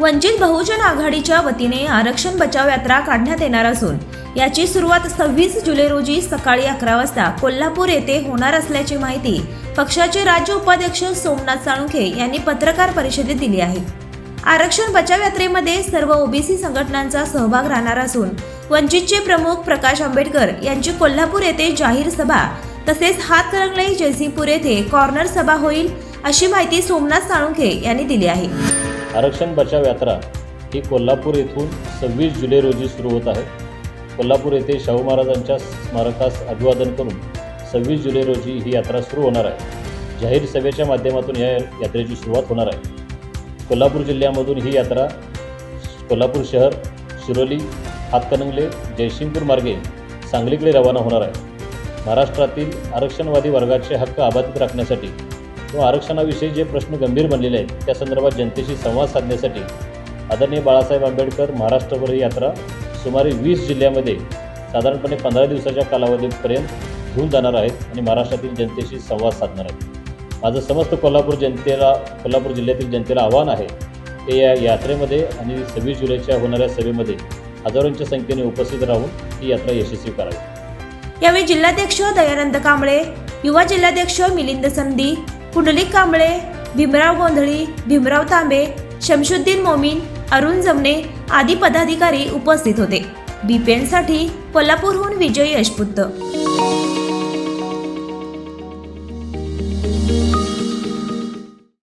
वंचित बहुजन आघाडीच्या वतीने आरक्षण बचाव यात्रा काढण्यात येणार असून याची सुरुवात सव्वीस जुलै रोजी सकाळी अकरा वाजता कोल्हापूर येथे होणार असल्याची माहिती पक्षाचे राज्य उपाध्यक्ष सोमनाथ साळुंखे यांनी पत्रकार परिषदेत दिली आहे. आरक्षण बचाव यात्रेमध्ये सर्व ओबीसी संघटनांचा सहभाग राहणार असून वंचितचे प्रमुख प्रकाश आंबेडकर यांची कोल्हापूर येथे जाहीर सभा तसेच हातकणंगले जयसिंगपूर येथे कॉर्नर सभा होईल अशी माहिती सोमनाथ साळुंखे यांनी दिली आहे. आरक्षण बचाव यात्रा ही कोल्हापूर येथून सव्वीस जुलै रोजी सुरू होत आहे. कोल्हापूर येथे शाहू महाराजांच्या स्मारकास अभिवादन करून सव्वीस जुलै रोजी ही यात्रा सुरू होणार आहे. जाहीर सभेच्या माध्यमातून या यात्रेची सुरुवात होणार आहे. कोल्हापूर जिल्ह्यामधून ही यात्रा कोल्हापूर शहर शिरोली हातकणंगले जयसिंगपूर मार्गे सांगलीकडे रवाना होणार आहे. महाराष्ट्रातील आरक्षणवादी वर्गाचे हक्क अबाधित राखण्यासाठी किंवा आरक्षणाविषयी जे प्रश्न गंभीर बनलेले आहेत त्या संदर्भात जनतेशी संवाद साधण्यासाठी आदरणीय बाळासाहेब आंबेडकर महाराष्ट्रभर ही यात्रा सुमारे वीस जिल्ह्यामध्ये साधारणपणे पंधरा दिवसाच्या कालावधीपर्यंत घेऊन जाणार आहेत आणि महाराष्ट्रातील जनतेशी संवाद साधणार आहेत. माझं समस्त कोल्हापूर जनतेला कोल्हापूर जिल्ह्यातील जनतेला आव्हान आहे ते या यात्रेमध्ये आणि सव्वीस जुलैच्या होणाऱ्या सभेमध्ये हजारोंच्या संख्येने उपस्थित राहून ही यात्रा यशस्वी करावी. यावेळी जिल्हाध्यक्ष दयानंद कांबळे युवा जिल्हाध्यक्ष मिलिंद संधी पुंडलिक कांबळे भीमराव गोंधळी भीमराव तांबे शमशुद्दीन मोमीन अरुण जमणे आदी पदाधिकारी उपस्थित होते. बीपीएनसाठी कोल्हापूरहून विजय यशपुत्त